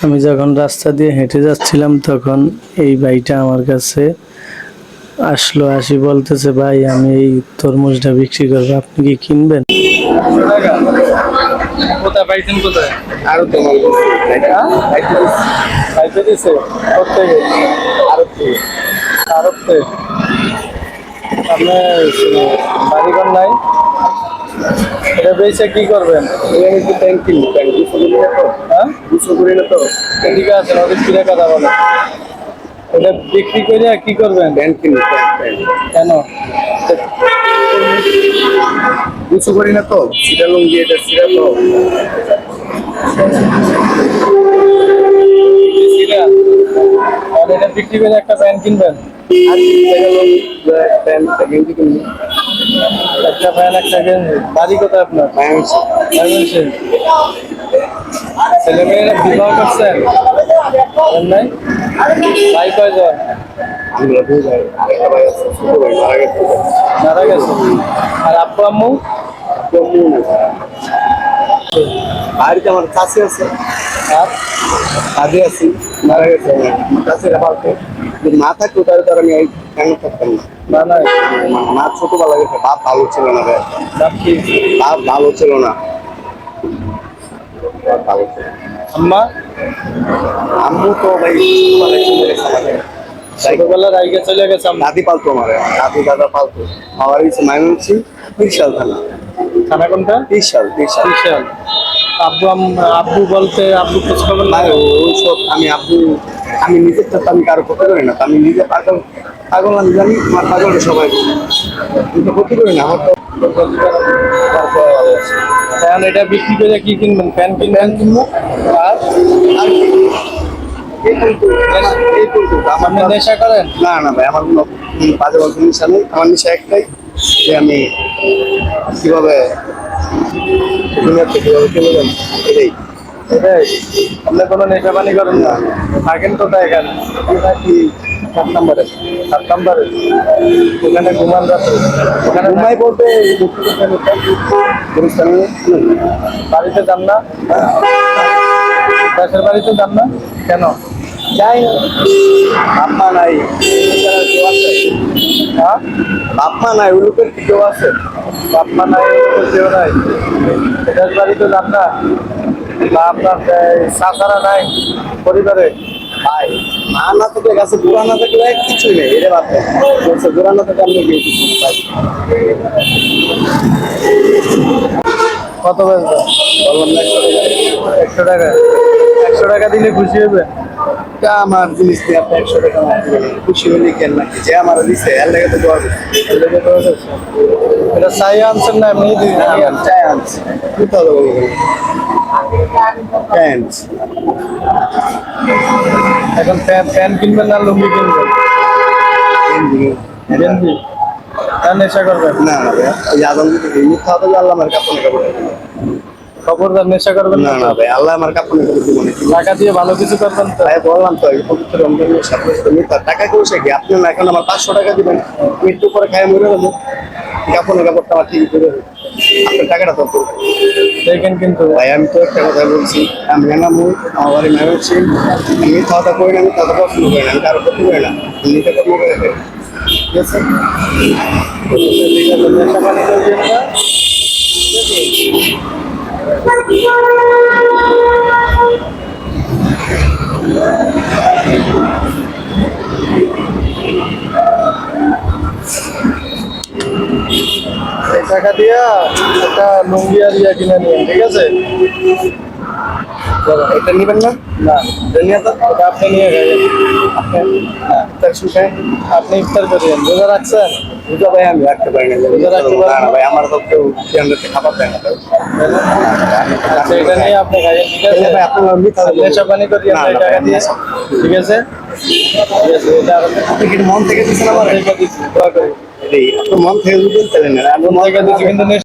আমি যখন রাস্তা দিয়ে হেঁটে যাচ্ছিলাম তখন এই ভাইটা আমার কাছে আসলো আসি বলতেছে ভাই আমি এই তরমুজটা বিক্রি করব আপনি কি কিনবেন? কোথায় পাইছেন কোথায়? আরও তো পাইতে দিছে? আরবতে আপনার বাড়িঘর নাই? এটা বেচে কি করবেন? একটু ব্যাংক কিনবো ব্যাংক দুশো করি না তো? হ্যাঁ? দুশো করি না তো? এদিকে আছেন ওদের কিনে কথা বলে। এটা বিক্রি করে কি করবেন? ব্যাংক কিনবো কেন? দুশো করি না তো? সেটা লুঙ্গি এটা সেটা তো। এটা বিক্রি করে একটা প্যান্ট কিনবেন। আর প্যান্ট গেঞ্জি কিনবো। একটা প্যান্ট একটা গেঞ্জি বাড়ি কোথায় আপনার? ছেলে মেয়েরা বিবাহ করছেন নাই? ভাই কয়জন? মারা গেছে। আর আপু আম্মু? বাড়িতে আমার কাছে আছে আর কাজে আছি মারা গেছে। আমার কাছে রাখতে যদি মা থাকতো তাহলে আমি কেন থাকতাম না। না মা- ছোটবেলা গেছে বাপ ভালো ছিল না বাপ ভালো ছিল না। ভালো ছিল। আম্মা? আম্মু তো ভাই ছোটবেলায় চলে গেছে আমাদের। ছোটবেলা রাইগে চলে গেছে দাদি পালতো আমার। দাদি দাদা পালতো। আমার হচ্ছে মাইনছি তিরিশ সাল থানা খানা কোনটা? তিরিশ সাল তিরিশ বিশাল। আব্বু আম- আব্বু বলতে আব্বু খোঁজ খবর না নাই ওই সব আমি আব্বু আমি নিজের তো আমি কারও ক্ষতি করি না। আমি নিজে পাগল পাগল আমি জানি আমার পাগল সবাই কিন্তু ক্ষতি করি না আমার তো। এখন এটা বিক্রি করে কি কিনবেন? ফ্যান কিনবেন? কিনবো। আর আপনি নেশা করেন? না না ভাই আমার কোনো বাজে বাজে নেশা নেই। আমার নেশা একটাই যে আমি কীভাবে দুনিয়াতে কীভাবে চলে যাব এটাই। এটাই। আপনি কোনো নেশা পানি করেন না। থাকেন কোথায় এখানে? কি সাত নম্বরে? সাত নম্বরে। ওখানে ঘুমান ওখানে বলতে বাড়িতে যান না? দেশের বাড়িতে যান না? কেন? যাই না বাপ নাই। হ্যাঁ? বাপ নাই ওই লোকের কি কেউ আছে? বাপ মা নাই ওরকম কেউ নাই। দেশ বাড়িতে যান না বা আপনার চাচারা নাই পরিবারে? ভাই মা না থাকলে গাছে গোড়া না থাকলে কিছুই নেই। এটা বাদ। বলছে গোড়া না থাকলে ভাই। কত বেচবে বললাম একশো টাকা। একশো টাকা? টাকা দিলে খুশি হবে? তা আমার জিনিস নিয়ে আপনি একশো টাকা খুশি হলে কেন নাকি? যে আমার দিছে এর লেগে তো দোয়া। এর লেগে এটা চাই আনছেন না এমনি দিন? চাই আনছি। দিতে প্যান্ট। এখন প্যান প্যান কিনবেন না লুঙ্গি কিনবেন? গেঞ্জি। না নেশা করবেন? না না ওই আদম যদি মিথ্যা হতো আল্লাহ আমার কাপড় কাপড়। খবরদার নেশা করবেন না? না ভাই আল্লাহ আমার কাপড় দিব টাকা দিয়ে ভালো কিছু করবেন তো? ভাই বললাম তো এই পবিত্র রমজানের সাথে মিথ্যা। টাকা কেউ সে কি আপনি না এখন আমার পাঁচশো টাকা দিবেন। মৃত্যু পরে খাই মরে যাব। কাপড় কাপড়টা আমার ঠিক করে দেবে। আপনার টাকাটা তো দেখেন কিন্তু। ভাই আমি তো একটা কথা বলছি। আমি এনামু আমার বাড়ি মায়ুছি আমি মিথ্যা কথা করি না আমি কথা পছন্দ করি না আমি কারও ক্ষতি করি না। আমি নিজে কর্ম করে খাই। ঠিক আছে? নেশা পানি করবেন না টাকা দিয়া একটা লুঙ্গি আর ইয়া কিনে নিন ঠিক আছে? এটা নিবেন না? না। নিয়ে তো আপনি নিয়ে গেলেন আপনি তার আপনি ইফতার করিয়েন রোজা রাখছেন? ভাই আমি রাখতে পারি না। ভাই আমার তো কেউ খাবার দেয় না আচ্ছা এটা নিয়ে আপনি খাইয়েন ঠিক আছে? ভাই আপনার টাকা দিয়ে ঠিক আছে? ঠিক আছে এটা আপনি কি মন থেকে দিচ্ছেন আমার? দোয়া করি। আপনার মন থেকে দিবেন তাহলে না মন থেকে কিন্তু